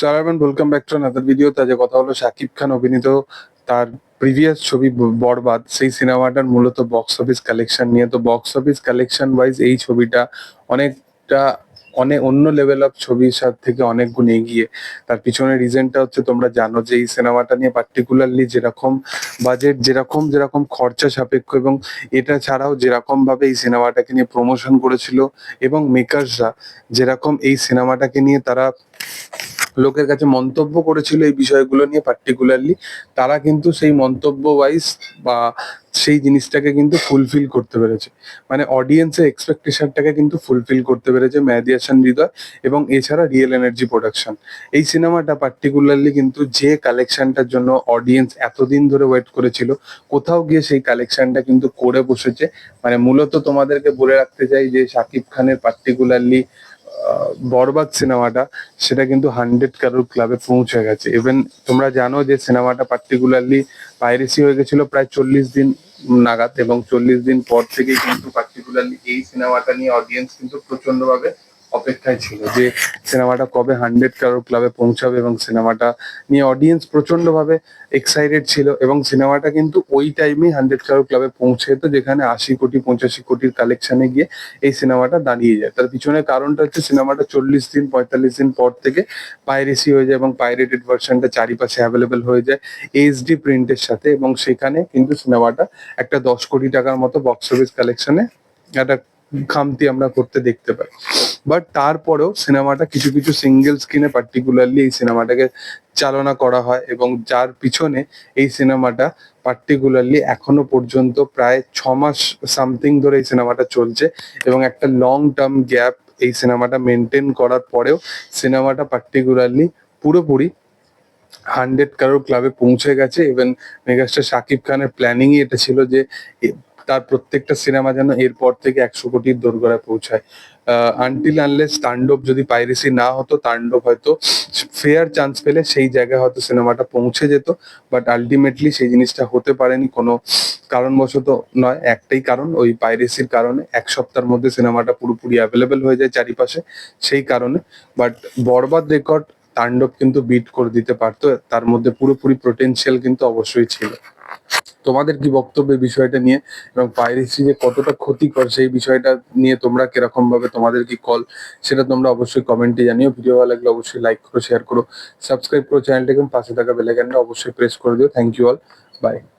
সারাবান welcome back to another video তাজে কথা হলো শাকিব খান অভিনীত তার প্রিভিয়াস ছবি বরবাদ, সেই সিনেমাটার মূলত বক্স অফিস কালেকশন নিয়ে। তো বক্স অফিস কালেকশন ওয়াইজ এই ছবিটা অনেকটা অনেক অন্য লেভেল অফ ছবির সাথে থেকে অনেক গুণ এগিয়ে। তার পিছনে রিজনটা হচ্ছে, তোমরা জানো যে এই সিনেমাটা নিয়ে পার্টিকুলারলি যেরকম বাজেট যেরকম যেরকম খরচা সাপেক্ষ এবং এটা ছাড়াও যেরকম ভাবে এই সিনেমাটাকে নিয়ে প্রমোশন করেছিল এবং মেকার্সরা যেরকম এই সিনেমাটাকে নিয়ে তারা লোকের কাছে মন্তব্য করেছিল এই বিষয়গুলো নিয়ে পার্টিকুলারলি তারা কিন্তু সেই মন্তব্য ওয়াইজ বা সেই জিনিসটাকে কিন্তু ফুলফিল করতে পেরেছে। মানে অডিয়েন্সের এক্সপেকটেশনটাকে কিন্তু ফুলফিল করতে পেরেছে মেহেদি হাসান হৃদয় এবং এছাড়া রিয়েল এনার্জি প্রোডাকশন এই সিনেমাটা পার্টিকুলারলি কিন্তু যে কালেকশনটার জন্য অডিয়েন্স এতদিন ধরে ওয়েট করেছিল, কোথাও গিয়ে সেই কালেকশনটা কিন্তু করে বসেছে। মানে মূলত তোমাদেরকে বলে রাখতে চাই যে শাকিব খানের পার্টিকুলারলি বরবাদ সিনেমাটা সেটা কিন্তু হান্ড্রেড কারোর ক্লাবে পৌঁছে গেছে। ইভেন তোমরা জানো যে সিনেমাটা পার্টিকুলারলি পাইরেসি হয়ে গেছিল প্রায় চল্লিশ দিন নাগাদ এবং চল্লিশ দিন পর থেকে কিন্তু পার্টিকুলারলি এই সিনেমাটা নিয়ে অডিয়েন্স কিন্তু প্রচণ্ড ভাবে অপেক্ষায় ছিল যে সিনেমাটা কবে হান্ড্রেড কারোর ক্লাবে পৌঁছাবে এবং সিনেমাটা নিয়ে অডিয়েন্স প্রচণ্ড ভাবে এক্সাইটেড ছিল এবং সিনেমাটা কিন্তু ওই টাইমেই হান্ড্রেড কারোর ক্লাবে পৌঁছে যেত যেখানে আশি কোটি, পঁচাশি কোটির কালেকশনে গিয়ে এই সিনেমাটা দাঁড়িয়ে যায়। তার পিছনে কারণটা হচ্ছে সিনেমাটা চল্লিশ দিন, পঁয়তাল্লিশ দিন পর থেকে পাইরেসি হয়ে যায় এবং পাইরেটেড ভার্সনটা চারিপাশে অ্যাভেলেবেল হয়ে যায় এইচডি প্রিন্টের সাথে এবং সেখানে কিন্তু সিনেমাটা একটা দশ কোটি টাকার মতো বক্স অফিস কালেকশনে একটা খামতি আমরা করতে দেখতে পাই। বাট তারপরেও সিনেমাটা কিছু কিছু সিঙ্গেল স্ক্রিনে পার্টিকুলারলি এই সিনেমাটাকে চালনা করা হয় এবং যার পিছনে এই সিনেমাটা পার্টিকুলারলি এখনও পর্যন্ত প্রায় ছ মাস সামথিং ধরে এই সিনেমাটা চলছে এবং একটা লং টার্ম গ্যাপ এই সিনেমাটা মেনটেন করার পরেও সিনেমাটা পার্টিকুলারলি পুরোপুরি হান্ড্রেড কারোর ক্লাবে পৌঁছে গেছে। ইভেন মেগাস্টার শাকিব খানের প্ল্যানিংই এটা ছিল যে তার প্রত্যেকটা সিনেমা যেন এরপর থেকে একশো কোটির দোরগোড়ায় পৌঁছায়। আনটিল আনলেস তাণ্ডব যদি পাইরেসি না হতো, তাণ্ডব হয়তো ফেয়ার চান্স পেলে সেই জায়গায় হয়তো সিনেমাটা পৌঁছে যেত। বাট আলটিমেটলি সেই জিনিসটা হতে পারেনি কোনো কারণবশত নয়। একটাই কারণ, ওই পাইরেসির কারণে এক সপ্তাহের মধ্যে সিনেমাটা পুরোপুরি অ্যাভেলেবেল হয়ে যায় চারিপাশে, সেই কারণে। বাট বরবাদ রেকর্ড তাণ্ডব কিন্তু বিট করে দিতে পারতো। তার মধ্যে পুরোপুরি পোটেনশিয়াল কিন্তু অবশ্যই ছিল। তোমাদের কি বক্তব্য বিষয়টা নিয়ে এবং পাইরেসি যে কতটা ক্ষতিকর সেই বিষয়টা নিয়ে তোমরা কীরকম ভাবে তোমাদের কি কল সেটা তোমরা অবশ্যই কমেন্টে জানিও। ভিডিও ভালো লাগলে অবশ্যই লাইক করো শেয়ার করো সাবস্ক্রাইব করো চ্যানেলটাকে পাশে থাকা বেলাইকানটা অবশ্যই প্রেস করে দিও। Thank you all by